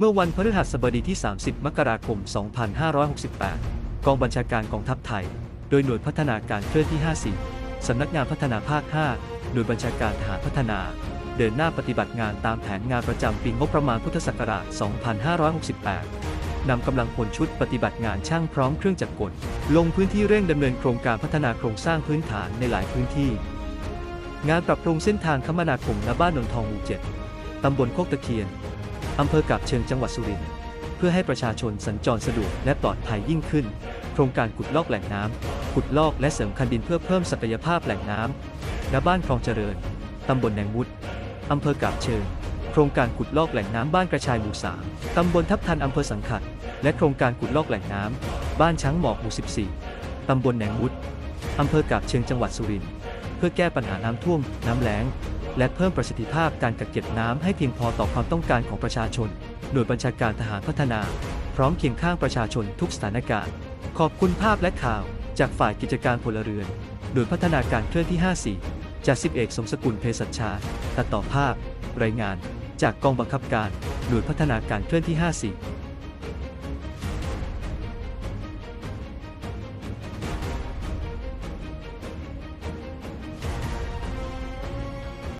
เมื่อวันพฤหัสบดีที่ 30 มกราคม 2568 กองบัญชาการกองทัพไทย โดยหน่วยพัฒนาการเคลื่อนที่54สำนักงานพัฒนาภาค 5 หน่วยบัญชาการทหารพัฒนา เดินหน้าปฏิบัติงานตามแผนงานประจำปีงบประมาณพุทธศักราช 2568 นำกำลังพลชุดปฏิบัติงานช่างพร้อมเครื่องจักรกล ลงพื้นที่เร่งดำเนินโครงการพัฒนาโครงสร้างพื้นฐานในหลายพื้นที่ งานปรับปรุงเส้นทางคมนาคมณบ้านนนทองหมู่ 7ตำบลโคกตะเคียน อำเภอกาบเชิงจังหวัดสุรินทร์เพื่อให้ประชาชนสัญจรสะดวกและปลอดภัยยิ่งขึ้น โครงการขุดลอกแหล่งน้ำขุดลอกและเสริมคันดินเพื่อเพิ่มศักยภาพแหล่งน้ำณบ้านคลองเจริญตำบลแหนงมุดอำเภอกาบเชิง โครงการขุดลอกแหล่งน้ำบ้านกระชายหมู่สามตำบลทับทันอำเภอสังขัด และโครงการขุดลอกแหล่งน้ำบ้านช้างหมอกหมู่ 14ตำบลแหนงมุดอำเภอกาบเชิงจังหวัดสุรินทร์เพื่อแก้ปัญหาน้ำท่วม น้ำแล้ง และเพิ่มประสิทธิภาพการกักเก็บน้ำให้เพียงพอต่อความต้องการของประชาชน หน่วยบัญชาการทหารพัฒนา พร้อมเคียงข้างประชาชนทุกสถานการณ์ ขอบคุณภาพและข่าว จากฝ่ายกิจการพลเรือนหน่วยพัฒนาการเคลื่อนที่ 54จากสิบเอกสมสกุลเพศชาตัดต่อภาพ รายงาน จากกองบังคับการ หน่วยพัฒนาการเคลื่อนที่ 54